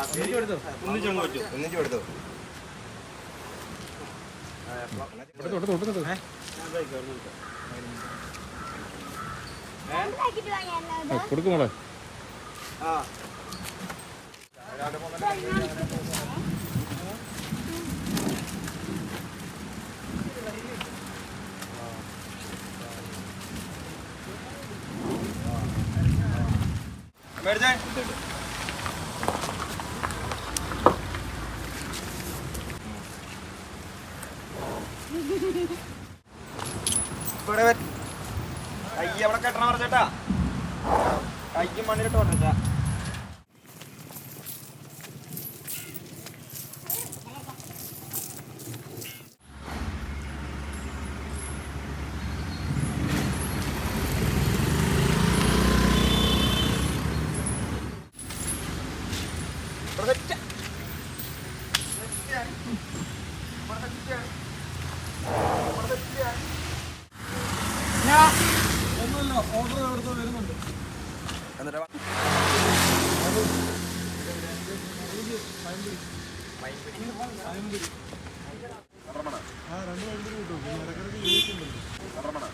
ഒന്നിച്ചു കൊടുത്തു കൊടുക്കുമോളെ മേടിച്ചേ ഇവിടെ. കൈ അവിടെ കെട്ടണം പറഞ്ഞേട്ടാ കയ്യും മണ്ണിലിട്ട് ഓട്ടിട്ടാ ഇവിടെ വെച്ച. ഇവിടെ വെച്ചാണ്. ഇവിടെ വെച്ചാണ്. എന്നിട്ട് വാ. റമണ. റമണ.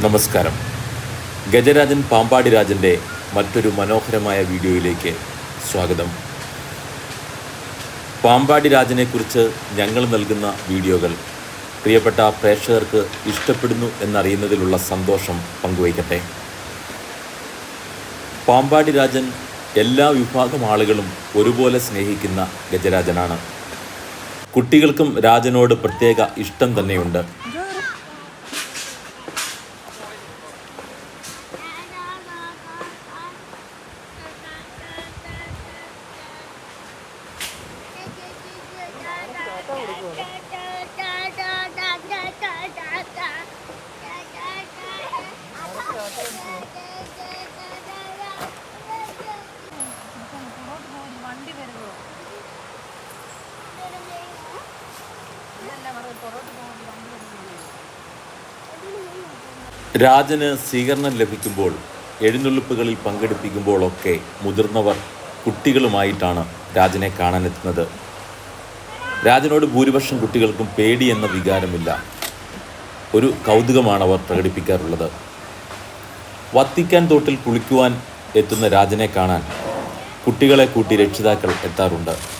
നമസ്കാരം ഗജരാജൻ പാമ്പാടി രാജന്റെ മറ്റൊരു മനോഹരമായ വീഡിയോയിലേക്ക് സ്വാഗതം. പാമ്പാടി രാജനെക്കുറിച്ച് ഞങ്ങൾ നൽകുന്ന വീഡിയോകൾ പ്രിയപ്പെട്ട പ്രേക്ഷകർക്ക് ഇഷ്ടപ്പെടുന്നു എന്നറിയുന്നതിലുള്ള സന്തോഷം പങ്കുവയ്ക്കട്ടെ. പാമ്പാടി രാജൻ എല്ലാ വിഭാഗം ആളുകളും ഒരുപോലെ സ്നേഹിക്കുന്ന ഗജരാജനാണ്. കുട്ടികൾക്കും രാജനോട് പ്രത്യേക ഇഷ്ടം തന്നെയുണ്ട്. രാജന് സ്വീകരണം ലഭിക്കുമ്പോൾ എഴുന്നള്ളിപ്പുകളിൽ പങ്കെടുപ്പിക്കുമ്പോഴൊക്കെ മുതിർന്നവർ കുട്ടികളുമായിട്ടാണ് രാജനെ കാണാനെത്തുന്നത്. രാജനോട് ഭൂരിപക്ഷം കുട്ടികൾക്കും പേടി എന്ന വികാരമില്ല. ഒരു കൗതുകമാണ് അവർ പ്രകടിപ്പിക്കാറുള്ളത്. വത്തിക്കാൻ തോട്ടിൽ കുളിക്കുവാൻ എത്തുന്ന രാജനെ കാണാൻ കുട്ടികളെ കൂട്ടി രക്ഷിതാക്കൾ എത്താറുണ്ട്.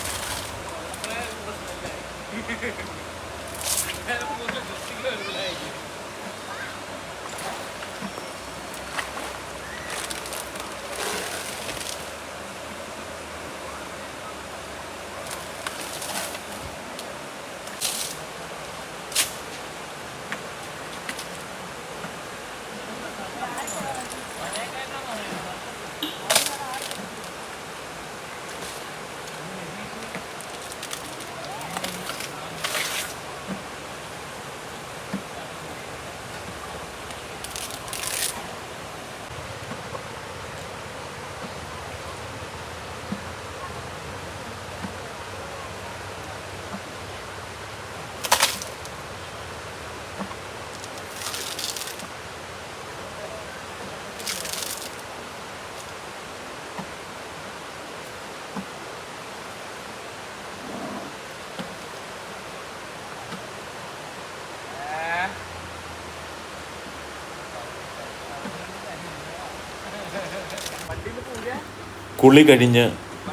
കുളി കഴിഞ്ഞ്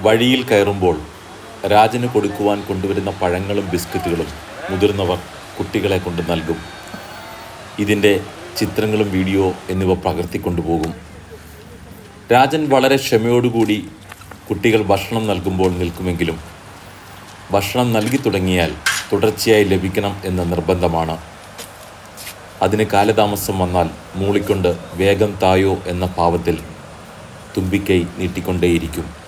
വഴിയിൽ കയറുമ്പോൾ രാജന് കൊടുക്കുവാൻ കൊണ്ടുവരുന്ന പഴങ്ങളും ബിസ്ക്കറ്റുകളും മുതിർന്നവർ കുട്ടികളെ കൊണ്ട് നൽകും. ഇതിന്റെ ചിത്രങ്ങളും വീഡിയോ എന്നിവ പകർത്തിക്കൊണ്ടുപോകും രാജൻ വളരെ ക്ഷമയോടുകൂടി കുട്ടികൾ ഭക്ഷണം നൽകുമ്പോൾ നിൽക്കുമെങ്കിലും ഭക്ഷണം നൽകി തുടങ്ങിയാൽ തുടർച്ചയായി ലഭിക്കണം എന്ന നിർബന്ധമാണ്. അതിന് കാലതാമസം വന്നാൽ മൂളിക്കൊണ്ട് വേഗം തായോ എന്ന ഭാവത്തിൽ തുമ്പിക്കൈ നീട്ടിക്കൊണ്ടേയിരിക്കും.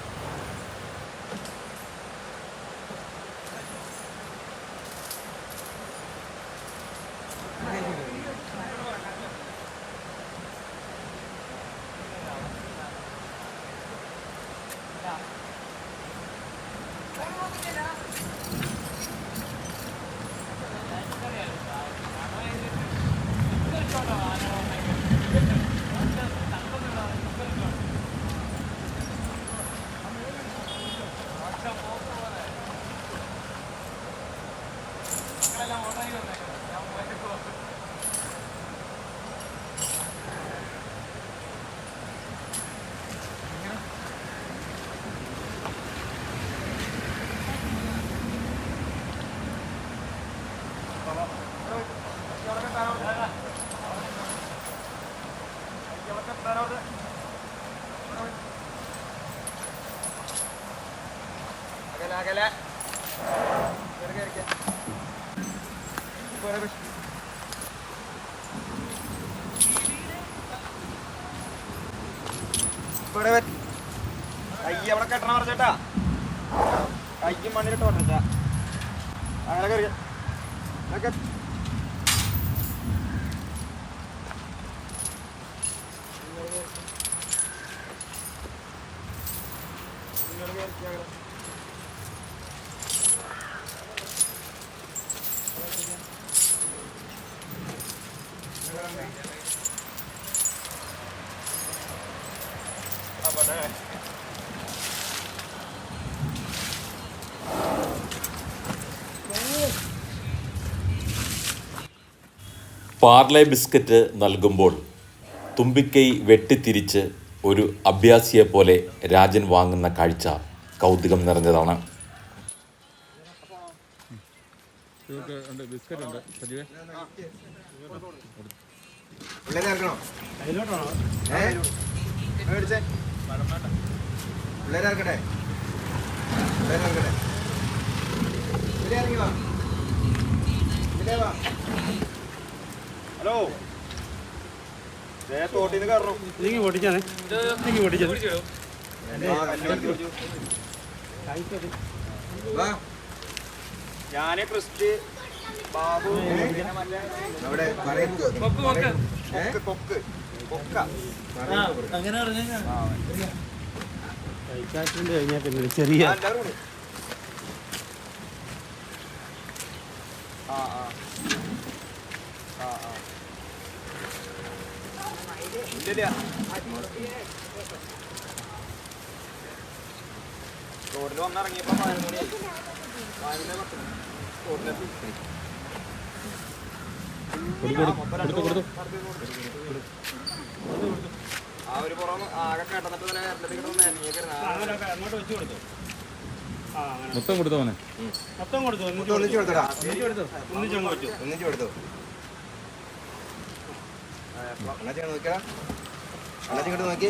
അകലെ അകലെ കയ്യ അവിടെ കെട്ടണം പറഞ്ഞേട്ടാ കയ്യും മണ്ണിലിട്ട് പറഞ്ഞേട്ടാ അങ്ങനെ കയറിയ പാർലെ ബിസ്ക്കറ്റ് നൽകുമ്പോൾ തുമ്പിക്കൈ വെട്ടിത്തിരിച്ച് ഒരു അഭ്യാസിയെ പോലെ രാജൻ വാങ്ങുന്ന കാഴ്ച. കൗതുകം നിറഞ്ഞതാണ്. ഇതൊക്കെ ഉണ്ട് ബിസ്ക്കറ്റ് ഉണ്ട് സജീവേ പിള്ളേരെ ഇറക്കണോ ഏ? മേടിച്ചേ പിള്ളേരെ ഇറക്കട്ടെ പിള്ളേരെ ഇറക്കട്ടെ വാ ഹലോ നീങ്ങി പൊട്ടിച്ചാണ്. നീങ്ങി പൊട്ടിച്ചത് വാ ഞാൻ ക്രിസ്റ്റ് ബാബു അവിടെ കൊക്ക് കൊക്ക്. കൊക്ക അങ്ങനെ കഴിക്കാറ്റുണ്ട് കഴിഞ്ഞാൽ പിന്നെ ചെറിയ ആ, ആ ആ. ആ ആ. ഇല്ലില്ല റോഡിൽ വന്നിറങ്ങിയപ്പോ പതിനൊന്ന് മണിയായി പതിനൊന്ന് പത്ത് റോഡിലെത്തി കൊടുത്തു കൊടുത്തു ആ ഒരു പുറം ആകെ കേട്ടന്നിട്ട് തന്നെ അങ്ങോട്ട് വെച്ച് കൊടുത്തു. മൊത്തം കൊടുത്തു മോനെ? മൊത്തം കൊടുത്തു. ഒന്നിച്ചു കൊടുത്തടാ ഒന്നിച്ചു കൊടുത്തു. ഒന്നിച്ച് അണ്ണാച്ചി നോക്കിയാ അണ്ണാച്ചി ഇങ്ങോട്ട് നോക്കി.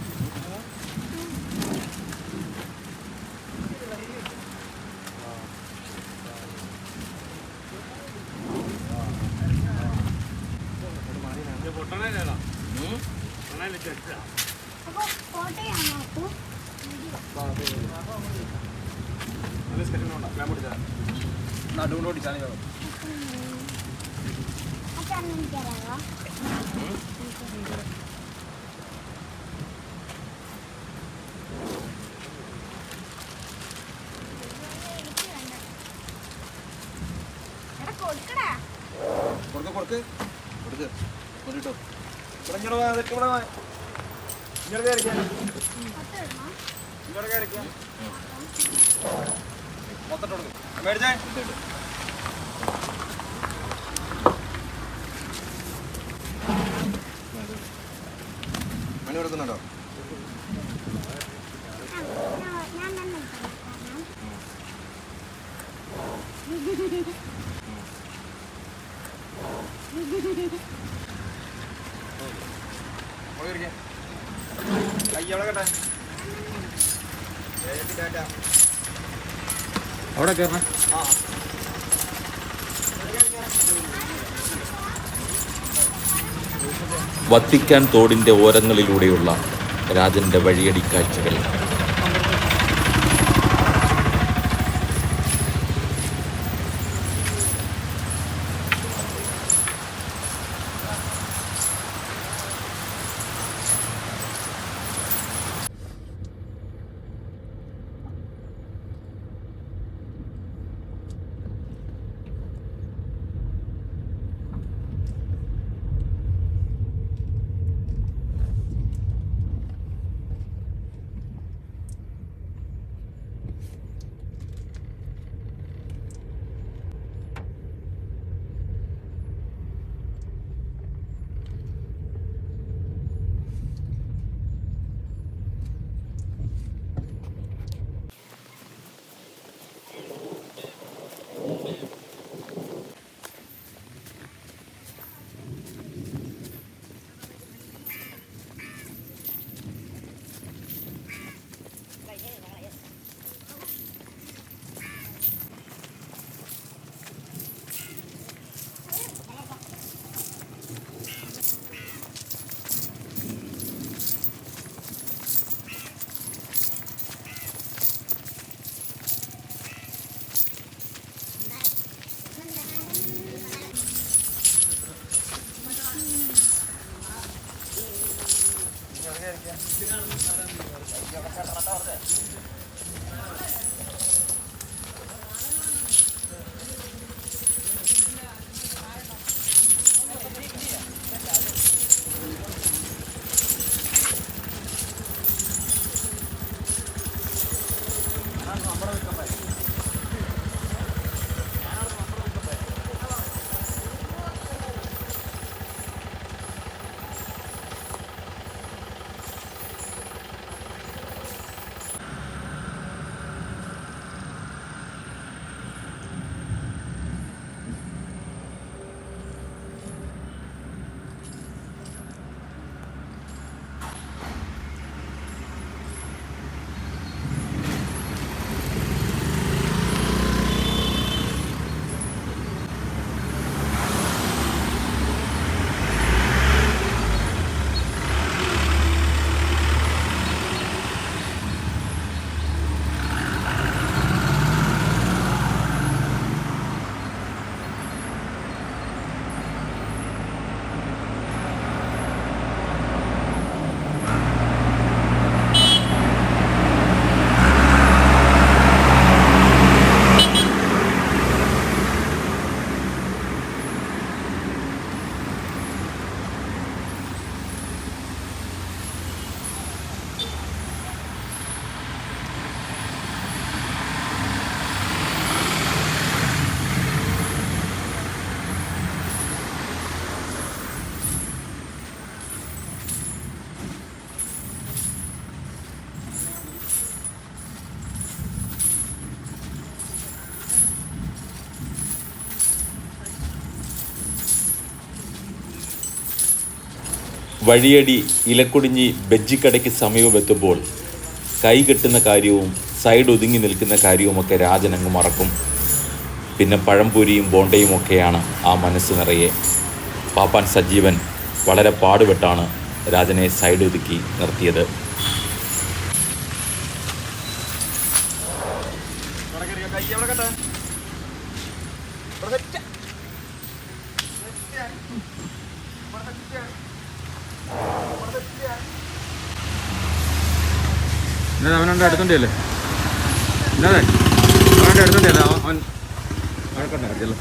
കൊടുക്ക്. കൊടുക്ക്. കൊടുക്ക് കൊണ്ടിട്ടോ ഇവിടെ ഇങ്ങോട്ട് വാ, ഇതൊക്കെ ഇവിടെ വാ. ഇങ്ങോട്ട് കയറിക്കാം ഇങ്ങോട്ട് കയറിക്കാം മൊത്തം കൊടുക്ക്. മേടിച്ചേ. മണി കൊടുക്കുന്നുണ്ടോ? Thank ഞാൻ തന്നെ ഇട്ടോളാം, കാരണം പോയി കയറിക്കാം കൈ എവിടെ കേട്ടെ ടാറ്റാ അവിടെ കയറണേ. വത്തിക്കാൻ തോടിന്റെ ഓരങ്ങളിലൂടെയുള്ള രാജന്റെ വഴിയടി വഴിയടി ഇലക്കൊടിഞ്ഞി ബജ്ജിക്കടയ്ക്ക് സമീപമെത്തുമ്പോൾ കൈ കെട്ടുന്ന കാര്യവും സൈഡ് ഒതുങ്ങി നിൽക്കുന്ന കാര്യവുമൊക്കെ രാജൻ അങ്ങ് മറക്കും. പിന്നെ പഴംപൊരിയും ബോണ്ടയും ഒക്കെയാണ് ആ മനസ്സ് നിറയെ. പാപ്പാൻ സജീവൻ വളരെ പാടുപെട്ടാണ് രാജനെ സൈഡ് ഒതുക്കി നിർത്തിയത് ഇവിടെ കയറിയോ കൈ അവിടെ കെട്ടാ ഇവിടെ set. എന്നാ അവനുണ്ട് അടുത്തുണ്ടല്ലേ എന്നാ അവന്റെ അടുത്തുണ്ടല്ലേ അവൻ വഴക്കുണ്ട് ചെല്ലോ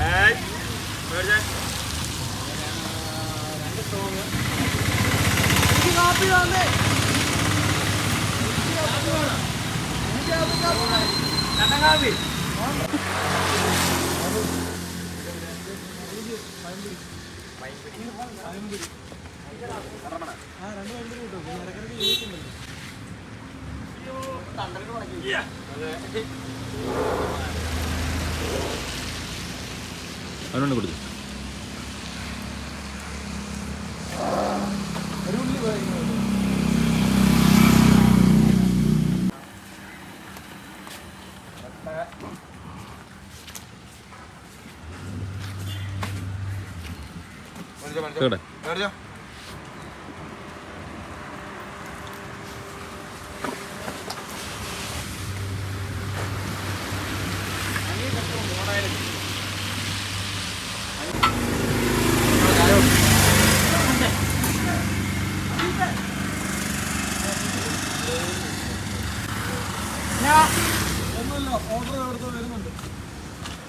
ഏയ്, മേടിച്ചേ. അവനുണ്ട് കൊടുത്തു മേടിച്ചോ, മേടിച്ചോ. കേടെ മേടിച്ചോ.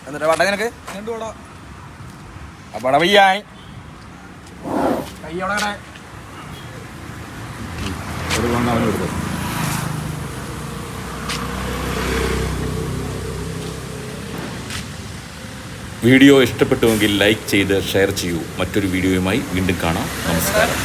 എന്നിട്ട് വട നിനക്ക് രണ്ട് വട. വട വയ്യായി ഒരു കൊണ്ട് വീഡിയോ ഇഷ്ടപ്പെട്ടുവെങ്കിൽ ലൈക്ക് ചെയ്ത് ഷെയർ ചെയ്യൂ. മറ്റൊരു വീഡിയോയുമായി വീണ്ടും കാണാം. നമസ്കാരം.